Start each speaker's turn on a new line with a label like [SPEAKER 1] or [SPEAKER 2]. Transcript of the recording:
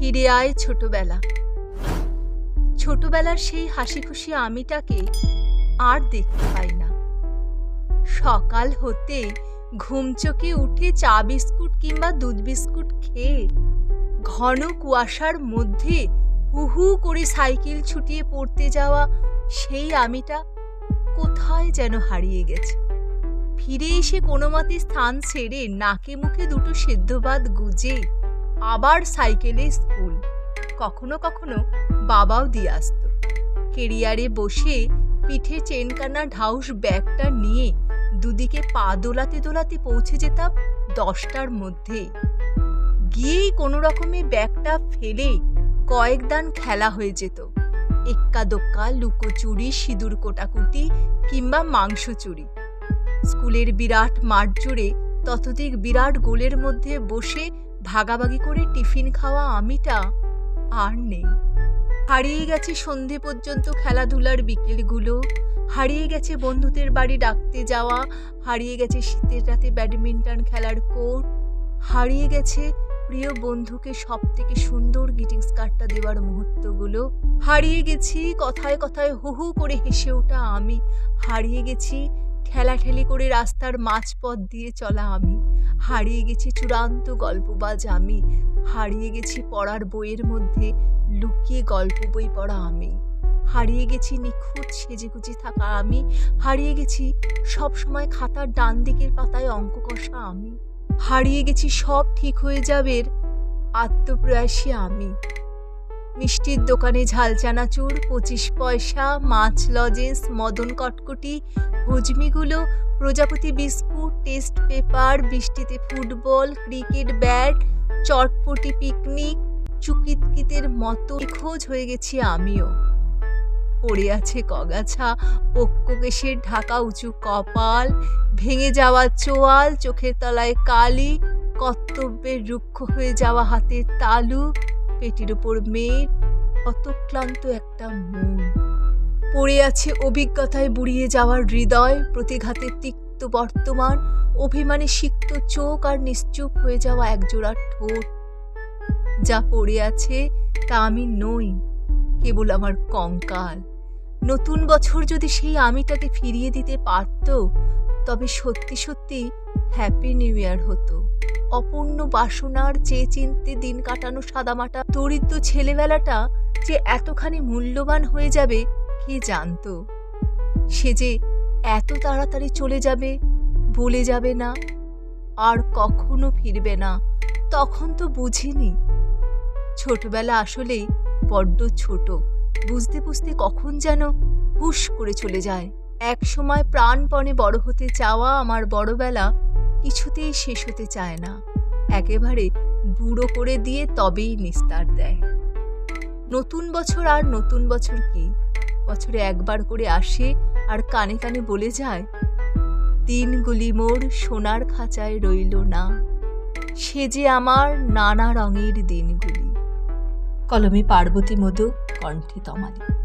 [SPEAKER 1] ফিরে আয় ছোটবেলা। ছোটবেলার সেই হাসি খুশি আমিটাকে আর দেখতে পাই না। সকাল হতে ঘুম চোখে উঠে চা বিস্কুট কিংবা দুধ বিস্কুট খেয়ে ঘন কুয়াশার মধ্যে হু হু করে সাইকেল ছুটিয়ে পড়তে যাওয়া সেই আমিটা কোথায় যেন হারিয়ে গেছে। ফিরে এসে কোনো মতে স্থান ছেড়ে নাকে মুখে দুটো সেদ্ধ ভাত গুজে আবার সাইকেলে স্কুল। কখনো কখনো বাবাও দিয়ে আসতো। কেরিয়ারে বসে পিঠে চেনকানা ঢাউস ব্যাগটা নিয়ে দুদিকে পা দোলাতে দোলাতে পৌঁছে যেতাম দশটার মধ্যে গিয়েই কোনো রকমে ব্যাগটা ফেলে কয়েক দান খেলা হয়ে যেত। এক্কা দোক্কা লুকোচুরি, সিঁদুর কোটাকুটি কিংবা মাংস চুরি। স্কুলের বিরাট মাঠ জুড়ে ততোধিক বিরাট গোলের মধ্যে বসে ভাগাভাগি করে টিফিন খাওয়া আমিটা আর নেই। হারিয়ে গেছে সন্ধে পর্যন্ত খেলাধুলার বিকেলগুলো, হারিয়ে গেছে বন্ধুদের বাড়ি ডাকতে যাওয়া, হারিয়ে গেছে শীতের রাতে ব্যাডমিন্টন খেলার কোর্ট, হারিয়ে গেছে প্রিয় বন্ধুকে সব থেকে সুন্দর গ্রিটিংস কার্ডটা দেওয়ার মুহূর্তগুলো, হারিয়ে গেছি কথায় কথায় হু হু করে হেসে ওঠা আমি, হারিয়ে গেছি ঠেলাঠেলি করে রাস্তার মাঝপথ দিয়ে চলা আমি। হারিয়ে গেছি চূড়ান্ত গল্পবাজ আমি হারিয়ে গেছি পড়ার বইয়ের মধ্যে লুকিয়ে গল্প বই পড়া আমি। হারিয়ে গেছি নিখুঁত সেজেগুজি থাকা আমি। হারিয়ে গেছি সব সময় খাতার ডান দিকের পাতায় অঙ্ক কষা আমি। হারিয়ে গেছি সব ঠিক হয়ে যাবে আত্মপ্রয়াসী আমি। মিষ্টির দোকানে ঝাল চানাচুর, পঁচিশ পয়সা, মাছ, লজেন্স, মদন কটকটি হজমিগুলো প্রজাপতি বিস্কুট, টেস্ট পেপার, বৃষ্টিতে ফুটবল, ক্রিকেট ব্যাট, চটপটি পিকনিক, চুকিতকিতের মতো খোঁজ হয়ে গেছি আমিও। পড়ে আছে কগাছা পক্ককেশের ঢাকা উঁচু কপাল, ভেঙে যাওয়া চোয়াল, চোখের তলায় কালি, কর্তব্যের রুক্ষ হয়ে যাওয়া হাতের তালু পেটের ওপর মেয়ের অতক্লান্ত একটা মন। পড়ে আছে অভিজ্ঞতায় বুড়িয়ে যাওয়ার হৃদয় প্রতিঘাতের তিক্ত বর্তমান, অভিমানে সিক্ত চোখ আর নিশ্চুপ হয়ে যাওয়া একজোড়া ঠোঁট। যা পড়ে আছে তা আমি নই, কেবল আমার কঙ্কাল। নতুন বছর যদি সেই আমিটাকে ফিরিয়ে দিতে পারত তবে সত্যি সত্যি হ্যাপি নিউ ইয়ার হতো। অপূর্ণ বাসনার চেয়ে চিনতে দিন কাটানো সাদামাটা দরিদ্র ছেলেবেলাটা যে এতখানি মূল্যবান হয়ে যাবে, কে জানতো? সে যে এত তাড়াতাড়ি চলে যাবে, বলে যাবে না, আর কখনো ফিরবে না, তখন তো বুঝিনি। ছোটবেলা আসলেই বড্ড ছোট, বুঝতে বুঝতে কখন যেন হুশ করে চলে যায়। এক সময় প্রাণপণে বড় হতে চাওয়া আমার বড়বেলা কিছুতেই শেষ হতে চায় না। একেবারে বুড়ো করে দিয়ে তবেই নিস্তার দেয়। নতুন বছর আর নতুন বছর কি? বছরে একবার করে আসে আর কানে কানে বলে যায়, দিনগুলি মোর সোনার খাঁচায় রইল না। সে যে আমার নানা রঙের দিনগুলি। কলমে পার্বতী মধু, কণ্ঠে তমালি।